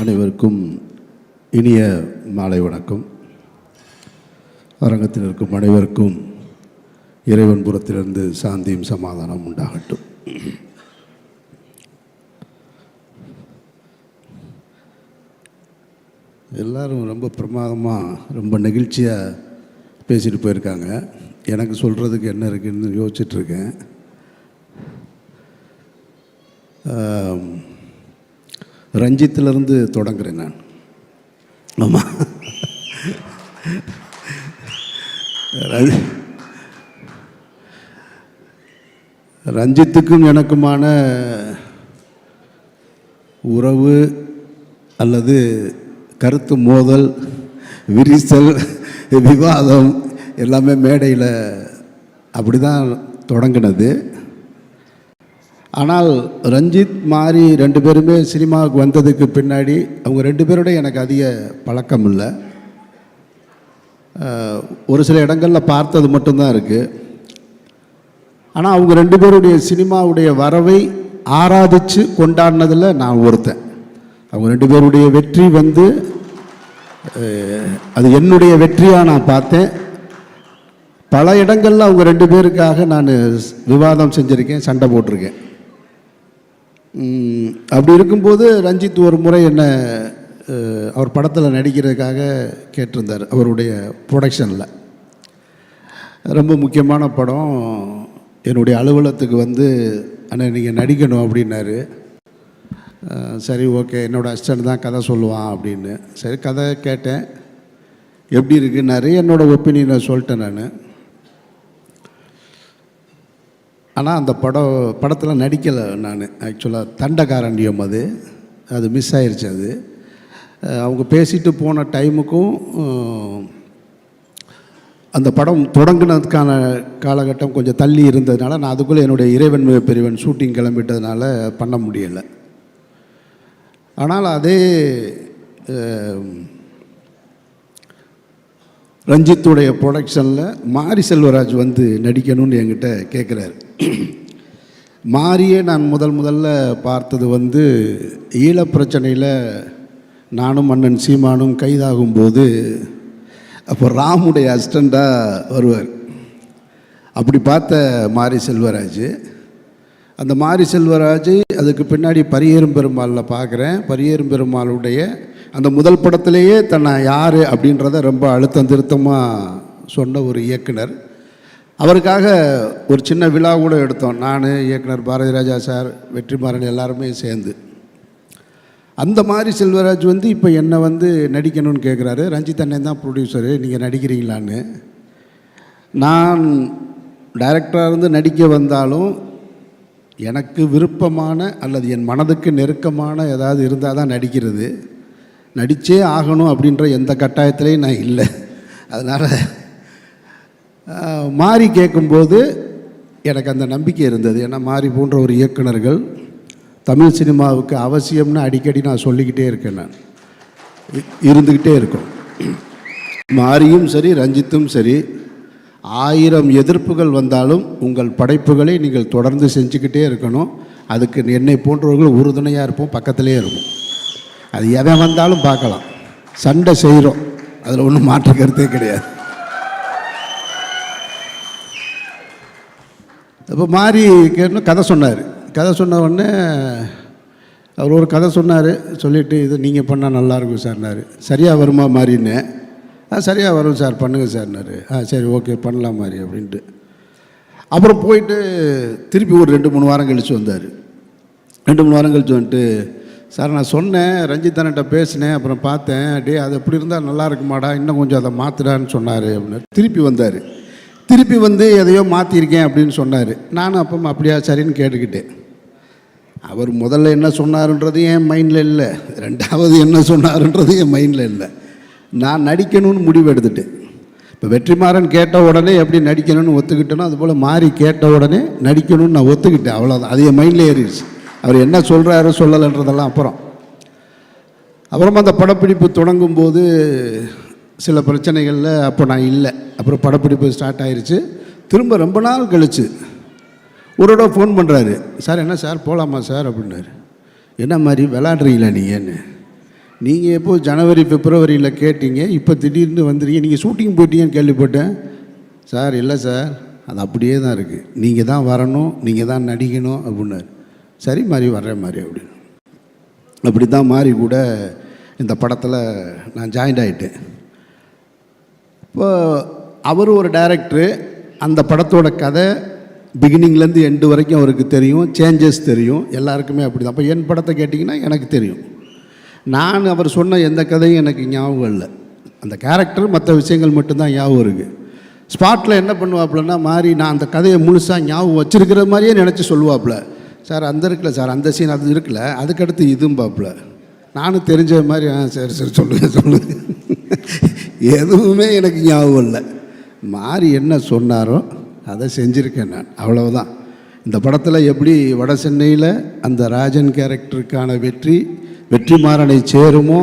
அனைவருக்கும் இனிய மாலை வணக்கம். அரங்கத்தில் இருக்கும் அனைவருக்கும் இறைவன் புறத்திலிருந்து சாந்தியும் சமாதானம் உண்டாகட்டும். எல்லாரும் ரொம்ப பிரமாதமாக ரொம்ப நெகிழ்ச்சியாக பேசிட்டு போயிருக்காங்க. எனக்கு சொல்கிறதுக்கு என்ன இருக்குன்னு யோசிச்சிட்ருக்கேன் ரஞ்சித்திலிருந்து தொடங்குறேன் நான். ஆமாம் ரஞ்சித்துக்கும் எனக்குமான உறவு அல்லது கருத்து மோதல் விரிசல் விவாதம் எல்லாமே மேடையில் அப்படி தான் தொடங்கினது. ஆனால் ரஞ்சித் மாரி ரெண்டு பேருமே சினிமாவுக்கு வந்ததுக்கு பின்னாடி அவங்க ரெண்டு பேரோட எனக்கு அதிக பழக்கம் இல்லை. ஒரு சில இடங்களில் பார்த்தது மட்டும்தான் இருக்குது ஆனால் அவங்க ரெண்டு பேருடைய சினிமாவுடைய வரவை ஆராதித்து கொண்டாடினதில் நான் ஒருத்தன். அவங்க ரெண்டு பேருடைய வெற்றி வந்து அது என்னுடைய வெற்றியாக நான் பார்த்தேன். பல இடங்களில் அவங்க ரெண்டு பேருக்காக நான் விவாதம் செஞ்சுருக்கேன் சண்டை போட்டிருக்கேன். அப்படி இருக்கும்போது ரஞ்சித் ஒரு முறை என்ன அவர் படத்தில் நடிக்கிறதுக்காக கேட்டிருந்தார் அவருடைய ப்ரொடக்ஷனில். ரொம்ப முக்கியமான படம். என்னுடைய அலுவலகத்துக்கு வந்து அண்ணன் நீங்கள் நடிக்கணும் அப்படின்னாரு. சரி ஓகே என்னோடய அசிஸ்டன்ட் தான் கதை சொல்லுவான் அப்படின்னு. சரி கதை கேட்டேன். எப்படி இருக்குன்னாரு? என்னோடய ஒப்பீனியனை சொல்லிட்டேன் நான். ஆனால் அந்த படம் படத்தில் நடிக்கலை நான். ஆக்சுவலாக தண்டகாரண்டியம் அது. அது மிஸ் ஆயிடுச்சு அது. அவங்க பேசிட்டு போன டைமுக்கும் அந்த படம் தொடங்கினதுக்கான காலகட்டம் கொஞ்சம் தள்ளி இருந்ததுனால நான் அதுக்குள்ளே என்னுடைய இறைவன் மிக பெரியவன் ஷூட்டிங் கிளம்பிட்டதுனால பண்ண முடியலை. ஆனால் அதே ரஞ்சித்துடைய ப்ரொடக்ஷனில் மாரி செல்வராஜ் வந்து நடிக்கணும்னு என்கிட்ட கேட்குறாரு மாரியே நான் முதல் முதல்ல பார்த்தது வந்து ஈழப் பிரச்சனையில் நானும் அண்ணன் சீமானும் கைதாகும்போது அப்போ ராமுடைய அசிஸ்டண்ட்டாக வருவார். அப்படி பார்த்த மாரி செல்வராஜ். அந்த மாரி செல்வராஜ் அதுக்கு பின்னாடி பரியேறும் பெருமாளில் பார்க்குறேன். பரியேறும் பெருமாளுடைய அந்த முதல் படத்திலேயே தன்னை யார் அப்படின்றத ரொம்ப அழுத்தம் திருத்தமாக சொன்ன ஒரு இயக்குனர். அவருக்காக ஒரு சின்ன விழா கூட எடுத்தோம். நான் இயக்குனர் பாரதி ராஜா சார் வெற்றிமாறன் எல்லாருமே சேர்ந்து. அந்த மாதிரி செல்வராஜ் வந்து இப்போ என்னை வந்து நடிக்கணும்னு கேட்குறாரு ரஞ்சித் அண்ணன் தான் ப்ரொடியூசரு நீங்கள் நடிக்கிறீங்களான்னு. நான் டைரக்டராக இருந்து நடிக்க வந்தாலும் எனக்கு விருப்பமான அல்லது என் மனதுக்கு நெருக்கமான ஏதாவது இருந்தால் தான் நடிக்கிறது. நடித்தே ஆகணும் அப்படின்ற எந்த கட்டாயத்திலையும் நான் இல்லை. அதனால் மாறி கேட்கும்போது எனக்கு அந்த நம்பிக்கை இருந்தது. ஏன்னா மாறி போன்ற ஒரு இயக்குனர்கள் தமிழ் சினிமாவுக்கு அவசியம்னு அடிக்கடி நான் சொல்லிக்கிட்டே இருக்கேன் நான். இருந்துக்கிட்டே இருக்கும். மாரியும் சரி ரஞ்சித்தும் சரி ஆயிரம் எதிர்ப்புகள் வந்தாலும் உங்கள் படைப்புகளை நீங்கள் தொடர்ந்து செஞ்சுக்கிட்டே இருக்கணும். அதுக்கு என்னை போன்றவர்கள் உறுதுணையாக இருப்போம் பக்கத்திலே இருப்போம். அது எவன் வந்தாலும் பார்க்கலாம். சண்டை செய்கிறோம். அதில் ஒன்றும் மாற்று கருத்தே கிடையாது. அப்போ மாறி கேட்டு கதை சொன்னார். கதை சொன்ன உடனே அவர் ஒரு கதை சொன்னார். சொல்லிவிட்டு இது நீங்கள் பண்ணால் நல்லாயிருக்கும் சார்னாரு சரியாக வருமா மாறின்னு ஆ சரியாக வரும் சார் பண்ணுங்கள் சார்னார் ஆ சரி ஓகே பண்ணலாம் மாதிரி அப்படின்ட்டு. அப்புறம் போயிட்டு திருப்பி ஒரு ரெண்டு மூணு வாரம் கழித்து வந்தார். ரெண்டு மூணு வாரம் கழித்து வந்துட்டு சார் நான் சொன்னேன் ரஞ்சித் பேசினேன் அப்புறம் பார்த்தேன் டே அது எப்படி இருந்தால் நல்லா இருக்குமாடா இன்னும் கொஞ்சம் அதை மாற்றுடான்னு சொன்னார் அப்படின்னு. திருப்பி வந்தார். திருப்பி வந்து எதையோ மாற்றிருக்கேன் அப்படின்னு சொன்னார். நானும் அப்போ அப்படியா சரின்னு கேட்டுக்கிட்டேன் அவர் முதல்ல என்ன சொன்னாருன்றது என் மைண்டில் இல்லை. ரெண்டாவது என்ன சொன்னாருன்றது என் மைண்டில் இல்லை. நான் நடிக்கணும்னு முடிவு எடுத்துட்டேன் இப்போ வெற்றிமாறன் கேட்ட உடனே எப்படி நடிக்கணும்னு ஒத்துக்கிட்டேனோ அதுபோல் மாறி கேட்ட உடனே நடிக்கணும்னு நான் ஒத்துக்கிட்டேன். அவ்வளோதான் அது என் மைண்டில் ஏறிடுச்சு. அவர் என்ன சொல்கிறாரு சொல்லலைன்றதெல்லாம் அப்புறம். அப்புறமா அந்த படப்பிடிப்பு தொடங்கும் போது சில பிரச்சனைகளில் அப்போ நான் இல்லை. அப்புறம் படப்பிடிப்பு ஸ்டார்ட் ஆயிடுச்சு திரும்ப ரொம்ப நாள் கழிச்சு ஒரு தடவை ஃபோன் பண்ணுறாரு சார் என்ன சார்? போகலாமா சார்? அப்படின்னாரு. என்ன மாதிரி? விளாட்றீங்களா நீங்கன்னு நீங்கள் எப்போது ஜனவரி பிப்ரவரியில் கேட்டீங்க. இப்போ திடீர்னு வந்துடுங்க நீங்கள் ஷூட்டிங் போயிட்டீங்கன்னு கேள்விப்பட்டேன். சார் இல்லை சார். அது அப்படியே தான் இருக்குது நீங்கள் தான் வரணும். நீங்கள் தான் நடிக்கணும். அப்படின்னாரு. சரி மாதிரி வர்றேன் மாதிரி அப்படின்னு. அப்படி தான் மாறி கூட இந்த படத்தில் நான் ஜாயின்ட் ஆகிட்டேன் இப்போ அவர் ஒரு டைரக்டரு அந்த படத்தோட கதை பிகினிங்லேருந்து எண்டு வரைக்கும் அவருக்கு தெரியும் சேஞ்சஸ் தெரியும் எல்லாருக்குமே அப்படி தான் அப்போ என் படத்தை கேட்டிங்கன்னா எனக்கு தெரியும். நான் அவர் சொன்ன எந்த கதையும் எனக்கு ஞாபகம் இல்லை. அந்த கேரக்டர் மற்ற விஷயங்கள் மட்டும்தான் ஞாபகம் இருக்குது ஸ்பாட்டில் என்ன பண்ணுவாப்புலன்னா மாறி நான் அந்த கதையை முழுசாக ஞாபகம் வச்சுருக்கிற மாதிரியே நினச்சி சொல்லுவாப்புல. சார் அந்த இருக்குல்ல சார் அந்த சீன் அது இருக்குல்ல அதுக்கடுத்து இதுவும் பாப்புல நானும் தெரிஞ்ச மாதிரி ஆ சரி சரி சொல்லுங்கள் சொல்லுங்கள் எதுவுமே எனக்கு ஞாபகம் இல்லை. மாறி என்ன சொன்னாரோ அதை செஞ்சுருக்கேன் நான். அவ்வளவுதான். இந்த படத்தில் எப்படி வட சென்னையில் அந்த ராஜன் கேரக்டருக்கான வெற்றி வெற்றிமாறனை சேருமோ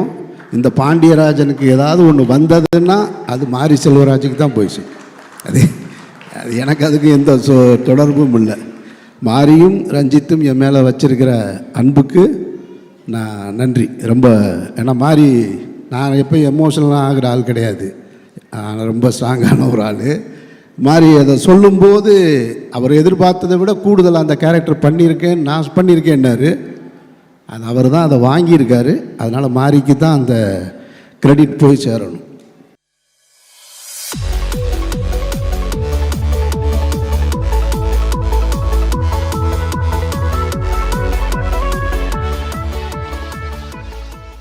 இந்த பாண்டியராஜனுக்கு ஏதாவது ஒன்று வந்ததுன்னா அது மாரி செல்வராஜுக்கு தான் போயிடுச்சு. அது அது எனக்கு அதுக்கு எந்த சொ தொடர்பும் இல்லை. மாரியும் ரஞ்சித்தும் என் மேலே வச்சிருக்கிற அன்புக்கு நான் நன்றி. ரொம்ப ஏன்னா மாறி நான் எப்போ எமோஷனலாக ஆகிற ஆள் கிடையாது. நான் ரொம்ப ஸ்ட்ராங்கான ஒரு ஆள். மாதிரி அதை சொல்லும்போது அவர் எதிர்பார்த்ததை விட கூடுதல் அந்த கேரக்டர் பண்ணியிருக்கேன் நான் பண்ணியிருக்கேன்னாரு. அது அவர் தான் அதை வாங்கியிருக்காரு. அதனால் மாறிக்கு தான் அந்த கிரெடிட் போய் சேரணும்.